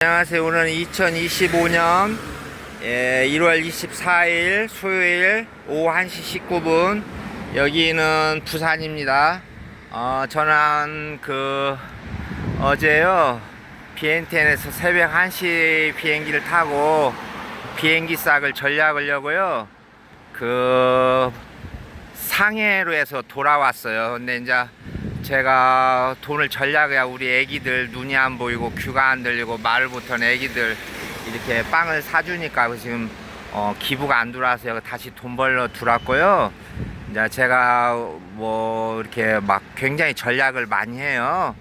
안녕하세요. 오늘은 2025년 1월 24일 수요일 오후 1시 19분 여기는 부산입니다. 어, 저는 그 어제요 비엔텐에서 새벽 1시 비행기를 타고 비행기 싹을 전략하려고요 그 상해로 해서 돌아왔어요. 근데 이제 제가 돈을 전략해야 우리 애기들 눈이 안 보이고 귀가 안 들리고 말을 못하는 애기들 이렇게 빵을 사주니까 지금 어, 기부가 안 들어와서 다시 돈 벌러 들어왔고요. 이제 제가 뭐 이렇게 막 굉장히 전략을 많이 해요.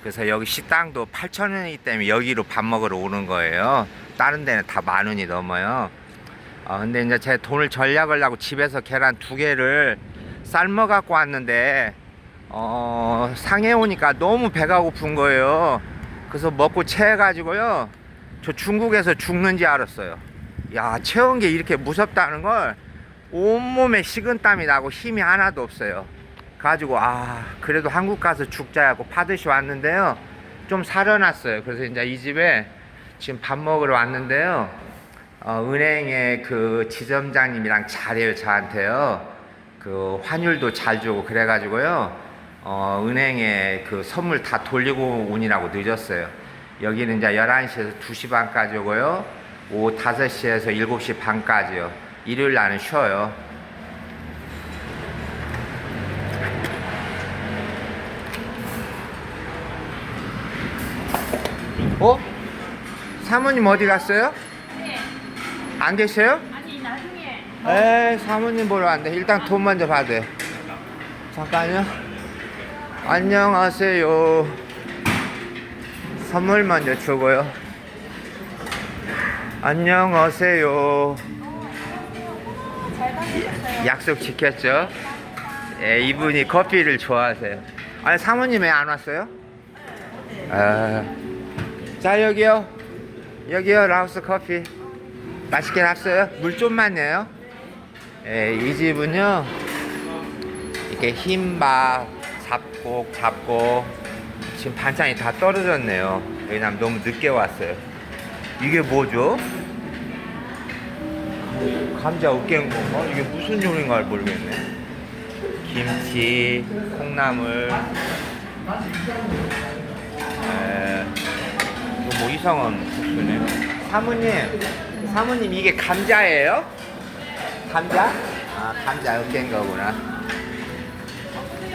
그래서 여기 식당도 8,000원이기 때문에 여기로 밥 먹으러 오는 거예요. 다른 데는 다 만 원이 넘어요. 어, 근데 이제 제 돈을 전략을 하고 집에서 계란 두 개를 삶아 갖고 왔는데 어, 상해 오니까 너무 배가 고픈 거예요. 그래서 먹고 체해가지고요. 저 중국에서 죽는지 알았어요. 야, 채운 게 이렇게 무섭다는 걸 온몸에 식은땀이 나고 힘이 하나도 없어요. 가지고, 아, 그래도 한국 가서 죽자 하고 파듯이 왔는데요. 좀 살아났어요. 그래서 이제 이 집에 지금 밥 먹으러 왔는데요. 어, 은행의 그 지점장님이랑 잘해요, 저한테요. 그 환율도 잘 주고 그래가지고요. 어, 은행에 그 선물 다 돌리고 오니라고 늦었어요. 여기는 이제 11시에서 2시 반까지 오고요. 오후 5시에서 7시 반까지요. 일요일 날은 쉬어요. 어? 사모님 어디 갔어요? 네. 안 계세요? 아니 나중에 에이 사모님 보러 왔는데 일단 돈 먼저 받아요 잠깐요 안녕하세요 선물 먼저 주고요 안녕하세요. 약속 지켰죠? 예, 이분이 커피를 좋아하세요 아니 사모님 왜 안 왔어요? 아, 자 여기요 여기요 라오스 커피 맛있게 났어요? 물 좀만 내요 예, 이 집은요 이렇게 흰밥 잡곡 잡고 지금 반찬이 다 떨어졌네요 왜냐면 너무 늦게 왔어요 이게 뭐죠? 감자 으깬 건가? 이게 무슨 요리인가 모르겠네 김치 콩나물 에, 이거 뭐 이상한 국수네 사모님 사모님 이게 감자예요? 감자? 아 감자 으깬 거구나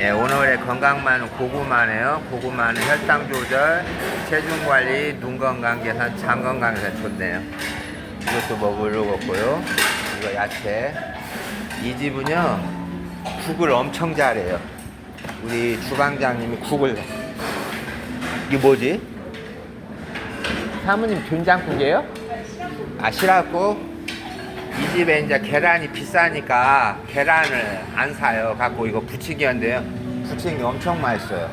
예, 오늘의 건강만은 고구마네요. 고구마는 혈당 조절, 체중 관리, 눈 건강 개선, 장 건강 개선 좋네요. 이것도 먹으려고요. 이거 야채. 이 집은요 국을 엄청 잘해요. 우리 주방장님이 국을 이게 뭐지? 사모님 된장국이에요? 아 싫어갖고 이 집에 이제 계란이 비싸니까 계란을 안 사요. 갖고 이거 부치기인데요. 부치기 엄청 맛있어요.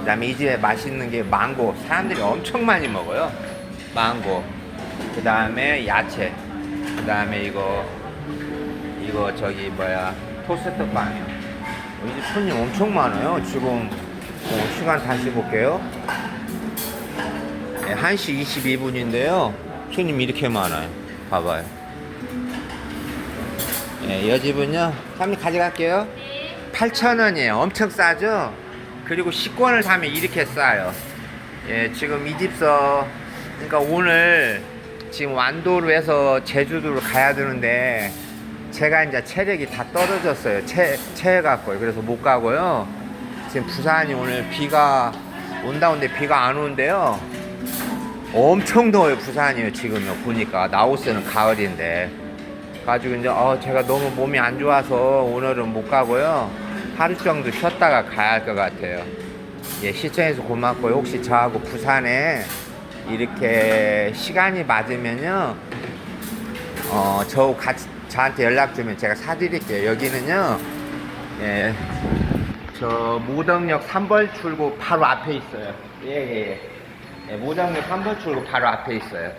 그다음에 이 집에 맛있는 게 망고. 사람들이 엄청 많이 먹어요. 망고. 그다음에 야채. 그다음에 이거 이거 저기 뭐야 토스트 빵이요. 이 집 손님 엄청 많아요. 지금 어, 시간 다시 볼게요. 네, 1시 22분인데요. 손님 이렇게 많아요. 봐봐요. 예, 이 집은요. 사장님 가져갈게요. 8,000원이에요. 엄청 싸죠? 그리고 식권을 사면 이렇게 싸요. 예, 지금 이 집서, 그러니까 오늘 지금 완도로 해서 제주도로 가야 되는데, 제가 이제 체력이 다 떨어졌어요. 체, 체해 갖고요. 그래서 못 가고요. 지금 부산이 오늘 비가 온다는데 비가 안 오는데요. 엄청 더워요, 부산이요, 지금요. 보니까. 나오스는 가을인데. 가지고 이제 어 제가 너무 몸이 안 좋아서 오늘은 못 가고요. 하루 정도 쉬었다가 가야 할 것 같아요. 예 시청해서 고맙고요. 혹시 저하고 부산에 이렇게 시간이 맞으면요 어 저 같이 저한테 연락 주면 제가 사드릴게요. 여기는요 예 저 모덕역 3벌 출구 바로 앞에 있어요. 예 예 예, 예. 모덕역 3벌 출구 바로 앞에 있어요.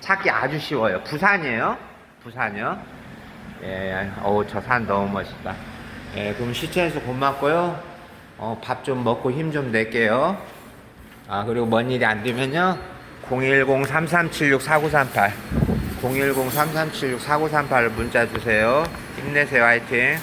찾기 아주 쉬워요. 부산이에요 부산이요? 예, 어우, 저 산 너무 멋있다. 예, 그럼 시청해서 고맙고요. 어, 밥 좀 먹고 힘 좀 낼게요. 아, 그리고 뭔 일이 안 되면요. 010-3376-4938 010-3376-4938 문자 주세요. 힘내세요. 화이팅.